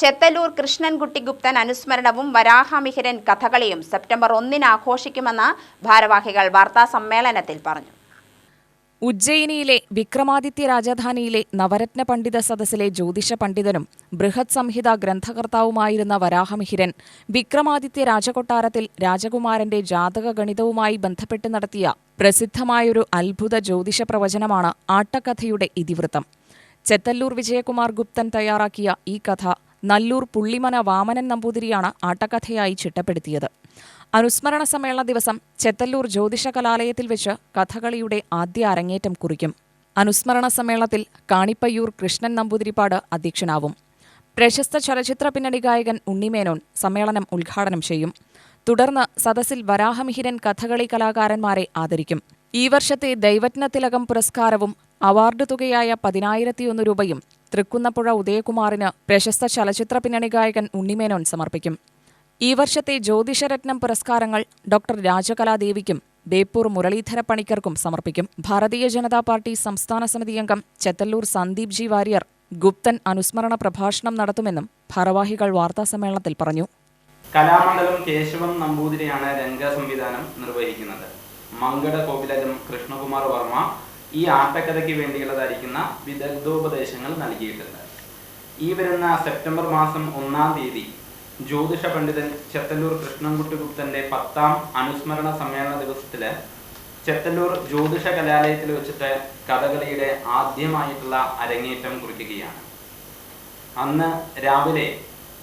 ചെത്തല്ലൂർ കൃഷ്ണൻകുട്ടി ഗുപ്തൻ അനുസ്മരണവും വരാഹമിഹിരൻ കഥകളിയും സെപ്റ്റംബർ ഒന്നിന് ആഘോഷിക്കുമെന്ന് ഭാരവാഹികൾ വാർത്താ സമ്മേളനത്തിൽ പറഞ്ഞു. ഉജ്ജയിനിയിലെ വിക്രമാദിത്യ രാജധാനിയിലെ നവരത്ന പണ്ഡിത സദസ്സിലെ ജ്യോതിഷ പണ്ഡിതനും ബൃഹത് സംഹിത ഗ്രന്ഥകർത്താവുമായിരുന്ന വരാഹമിഹിരൻ വിക്രമാദിത്യ രാജകൊട്ടാരത്തിൽ രാജകുമാരന്റെ ജാതക ഗണിതവുമായി ബന്ധപ്പെട്ട് നടത്തിയ പ്രസിദ്ധമായൊരു അത്ഭുത ജ്യോതിഷ പ്രവചനമാണ് ആട്ടക്കഥയുടെ ഇതിവൃത്തം. ചെത്തല്ലൂർ വിജയകുമാർ ഗുപ്തൻ തയ്യാറാക്കിയ ഈ കഥ നല്ലൂർ പുള്ളിമന വാമനൻ നമ്പൂതിരിയാണ് ആട്ടക്കഥയായി ചിട്ടപ്പെടുത്തിയത്. അനുസ്മരണ സമ്മേളന ദിവസം ചെത്തല്ലൂർ ജ്യോതിഷ കലാലയത്തിൽ വെച്ച് കഥകളിയുടെ ആദ്യ അരങ്ങേറ്റം കുറിക്കും. അനുസ്മരണ സമ്മേളനത്തിൽ കാണിപ്പയ്യൂർ കൃഷ്ണൻ നമ്പൂതിരിപ്പാട് അധ്യക്ഷനാവും. പ്രശസ്ത ചലച്ചിത്ര പിന്നണി ഗായകൻ ഉണ്ണിമേനോൻ സമ്മേളനം ഉദ്ഘാടനം ചെയ്യും. തുടർന്ന് സദസ്സിൽ വരാഹമിഹിരൻ കഥകളി കലാകാരന്മാരെ ആദരിക്കും. ഈ വർഷത്തെ ദൈവജ്ഞ തിലകം പുരസ്കാരവും അവാർഡ് തുകയായ പതിനായിരത്തിയൊന്ന് രൂപയും തൃക്കുന്നപ്പുഴ ഉദയകുമാറിന് പ്രശസ്ത ചലച്ചിത്ര പിന്നണി ഗായകൻ ഉണ്ണിമേനോൻ സമർപ്പിക്കും. ഈ വർഷത്തെ ജ്യോതിഷരത്നം പുരസ്കാരങ്ങൾ ഡോക്ടർ രാജകലാദേവിക്കും ബേപ്പൂർ മുരളീധര പണിക്കർക്കും സമർപ്പിക്കും. ഭാരതീയ ജനതാ പാർട്ടി സംസ്ഥാന സമിതി അംഗം ചെത്തല്ലൂർ സന്ദീപ് ജി വാര്യർ ഗുപ്തൻ അനുസ്മരണ പ്രഭാഷണം നടത്തുമെന്നും ഭാരവാഹികൾ വാർത്താസമ്മേളനത്തിൽ പറഞ്ഞു. കലാമണ്ഡലം കേശവം നമ്പൂതിരിയാണ് രംഗസംവിധാനം നിർവഹിക്കുന്നത്. മങ്കട കോവിലകം കൃഷ്ണകുമാർ വർമ്മ ഈ ആട്ടക്കഥയ്ക്ക് വേണ്ടിയുള്ളതായിരിക്കുന്ന വിദഗ്ധോപദേശങ്ങൾ നൽകിയിട്ടുണ്ട്. ഈ വരുന്ന സെപ്റ്റംബർ മാസം ഒന്നാം തീയതി ജ്യോതിഷ പണ്ഡിതൻ ചെത്തല്ലൂർ കൃഷ്ണൻകുട്ടി ഗുപ്തന്റെ പത്താം അനുസ്മരണ സമ്മേളന ദിവസത്തിൽ ചെത്തല്ലൂർ ജ്യോതിഷ കലാലയത്തിൽ വെച്ചിട്ട് കഥകളിയുടെ ആദ്യമായിട്ടുള്ള അരങ്ങേറ്റം കുറിക്കുകയാണ്. അന്ന് രാവിലെ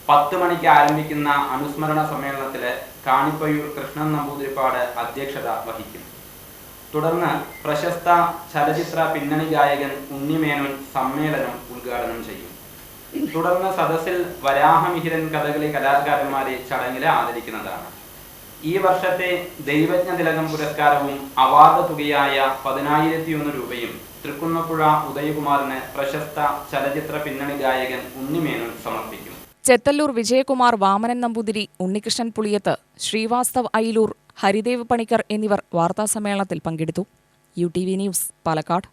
പത്ത് മണിക്ക് ആരംഭിക്കുന്ന അനുസ്മരണ സമ്മേളനത്തിൽ കാണിപ്പയ്യൂർ കൃഷ്ണൻ നമ്പൂതിരിപ്പാട് അധ്യക്ഷത വഹിക്കും. തുടർന്ന് പ്രശസ്ത ചലച്ചിത്ര പിന്നണി ഗായകൻ ഉണ്ണിമേനോൻ സമ്മേളനം ഉദ്ഘാടനം ചെയ്യും. തുടർന്ന് സദസ്സിൽ വരാഹമിഹിരൻ കഥകളി കലാകാരന്മാരെ ചടങ്ങിൽ ആദരിക്കുന്നതാണ്. ഈ വർഷത്തെ ദൈവജ്ഞ തിലകം പുരസ്കാരവും അവാർഡ് തുകയായ പതിനായിരത്തി ഒന്ന് രൂപയും തൃക്കുന്നപ്പുഴ ഉദയകുമാറിന് പ്രശസ്ത ചലച്ചിത്ര പിന്നണി ഗായകൻ ഉണ്ണിമേനോൻ സമർപ്പിക്കും. ചെത്തല്ലൂർ വിജയകുമാർ വാമനൻ നമ്പൂതിരി ഉണ്ണികൃഷ്ണൻ പുളിയത്ത് ശ്രീവാസ്തവ് അയിലൂർ ഹരിദേവ് പണിക്കർ എന്നിവർ വാർത്താസമ്മേളനത്തിൽ പങ്കെടുത്തു. U T V news Palakkad.